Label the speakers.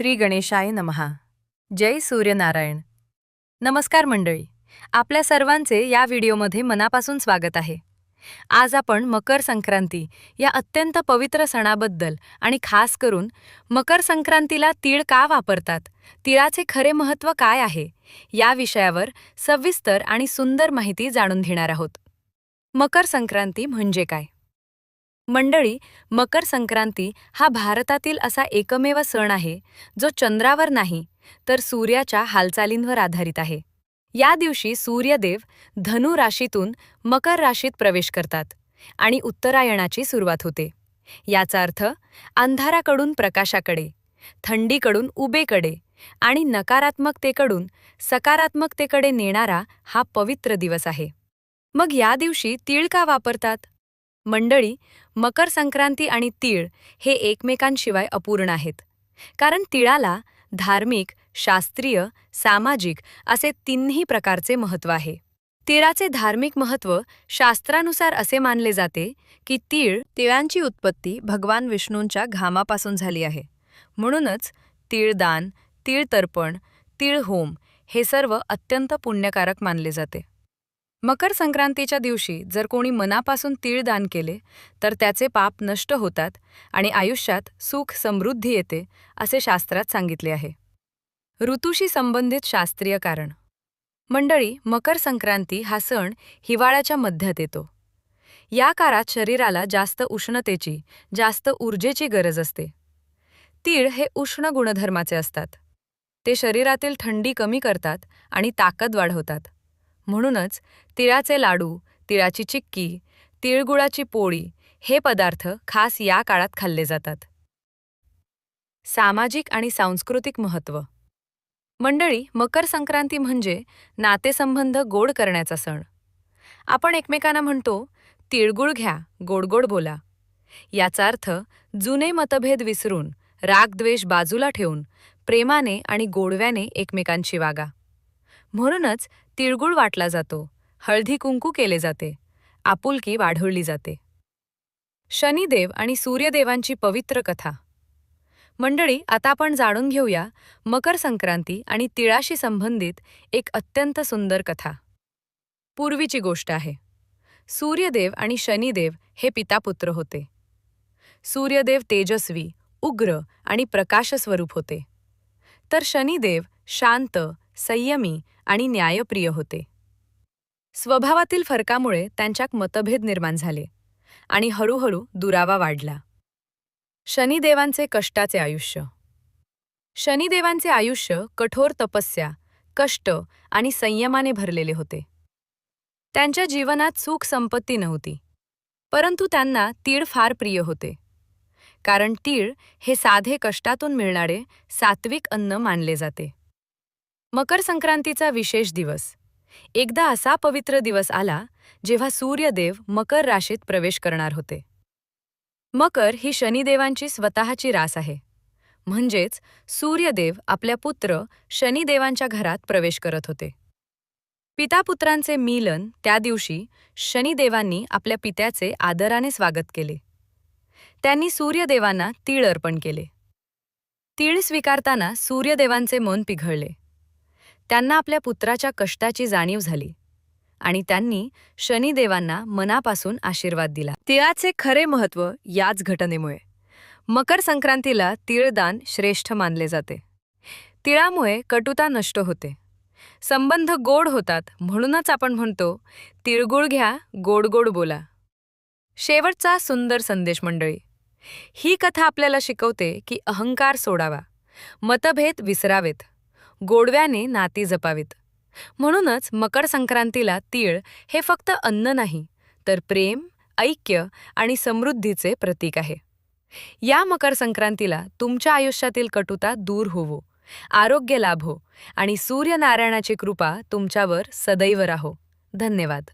Speaker 1: श्री गणेशाय नमहा. जय सूर्यनारायण. नमस्कार मंडळी. आपल्या सर्वांचे या व्हिडिओमध्ये मनापासून स्वागत आहे. आज आपण मकर संक्रांती या अत्यंत पवित्र सणाबद्दल आणि खास करून मकर संक्रांतीला तीळ का वापरतात तिळाचे खरे महत्त्व काय आहे या विषयावर सविस्तर आणि सुंदर माहिती जाणून घेणार आहोत. मकर संक्रांती म्हणजे काय? मंडळी मकर संक्रांती हा भारतातील असा एकमेव सण आहे जो चंद्रावर नाही तर सूर्याच्या हालचालींवर आधारित आहे. या दिवशी सूर्यदेव धनु राशीतून मकर राशीत प्रवेश करतात आणि उत्तरायणाची सुरुवात होते. याचा अर्थ अंधाराकडून प्रकाशाकडे थंडीकडून उबेकडे आणि नकारात्मकतेकडून सकारात्मकतेकडे नेणारा हा पवित्र दिवस आहे. मग या दिवशी तीळ का वापरतात? मंडळी मकर संक्रांती आणि तीळ हे एकमेकांशिवाय अपूर्ण आहेत. कारण तिळाला धार्मिक शास्त्रीय सामाजिक असे तिन्ही प्रकारचे महत्त्व आहे. तिळाचे धार्मिक महत्त्व शास्त्रानुसार असे मानले जाते की तीळ तिळांची उत्पत्ती भगवान विष्णूंच्या घामापासून झाली आहे. म्हणूनच तीळदान तीळतर्पण तीळ होम हे सर्व अत्यंत पुण्यकारक मानले जाते. मकर संक्रांतीच्या दिवशी जर कोणी मनापासून तीळ दान केले तर त्याचे पाप नष्ट होतात आणि आयुष्यात सुख समृद्धी येते असे शास्त्रात सांगितले आहे. ऋतूशी संबंधित शास्त्रीय कारण. मंडळी मकर संक्रांती हा सण हिवाळ्याच्या मध्यात येतो. या काळात शरीराला जास्त उष्णतेची जास्त ऊर्जेची गरज असते. तीळ हे उष्ण गुणधर्माचे असतात. ते शरीरातील थंडी कमी करतात आणि ताकद वाढवतात. म्हणूनच तिळाचे लाडू तिळाची चिक्की तिळगुळाची पोळी हे पदार्थ खास या काळात खाल्ले जातात. सामाजिक आणि सांस्कृतिक महत्त्व. मंडळी मकर संक्रांती म्हणजे नातेसंबंध गोड करण्याचा सण. आपण एकमेकांना म्हणतो तिळगुळ घ्या गोडगोड बोला. याचा अर्थ जुने मतभेद विसरून रागद्वेष बाजूला ठेवून प्रेमाने आणि गोडव्याने एकमेकांशी वागा. म्हणूनच तिळगुळ वाटला जातो. हळदी कुंकू केले जाते. आपुलकी वाढवली जाते. शनिदेव आणि सूर्यदेवांची पवित्र कथा. मंडळी आता आपण जाणून घेऊया मकर संक्रांती आणि तिळाशी संबंधित एक अत्यंत सुंदर कथा. पूर्वीची गोष्ट आहे. सूर्यदेव आणि शनिदेव हे पितापुत्र होते. सूर्यदेव तेजस्वी उग्र आणि प्रकाशस्वरूप होते. तर शनिदेव शांत संयमी आणि न्यायप्रिय होते. स्वभावातील फरकामुळे त्यांच्यात मतभेद निर्माण झाले आणि हळूहळू दुरावा वाढला. शनिदेवांचे कष्टाचे आयुष्य. शनिदेवांचे आयुष्य कठोर तपस्या कष्ट आणि संयमाने भरलेले होते. त्यांच्या जीवनात सुख संपत्ती नव्हती परंतु त्यांना तीळ फार प्रिय होते. कारण तीळ हे साधे कष्टातून मिळणारे सात्विक अन्न मानले जाते. मकर संक्रांतीचा विशेष दिवस. एकदा असा पवित्र दिवस आला जेव्हा सूर्यदेव मकर राशीत प्रवेश करणार होते. मकर ही शनिदेवांची स्वतःची रास आहे. म्हणजेच सूर्यदेव आपल्या पुत्र शनिदेवांच्या घरात प्रवेश करत होते. पितापुत्रांचे मिलन त्या दिवशी शनिदेवांनी आपल्या पित्याचे आदराने स्वागत केले. त्यांनी सूर्यदेवांना तीळ अर्पण केले. तीळ स्वीकारताना सूर्यदेवांचे मन पिघळले. त्यांना आपल्या पुत्राच्या कष्टाची जाणीव झाली आणि त्यांनी शनिदेवांना मनापासून आशीर्वाद दिला. तिळाचे खरे महत्त्व याच घटनेमुळे. मकर संक्रांतीला तिळदान श्रेष्ठ मानले जाते. तिळामुळे कटुता नष्ट होते. संबंध गोड होतात म्हणूनच आपण म्हणतो तिळगुळ घ्या गोड गोड बोला. शेवटचा सुंदर संदेश मंडळी. ही कथा आपल्याला शिकवते की अहंकार सोडावा मतभेद विसरावेत. गोडव्याने नाती जपावीत. म्हणूनच मकर संक्रांतीला तीळ हे फक्त अन्न नाही तर प्रेम ऐक्य आणि समृद्धीचे प्रतीक आहे. या मकर संक्रांतीला तुमच्या आयुष्यातील कटुता दूर होवो आरोग्य लाभो आणि सूर्यनारायणाची कृपा तुमच्यावर सदैव राहो. धन्यवाद.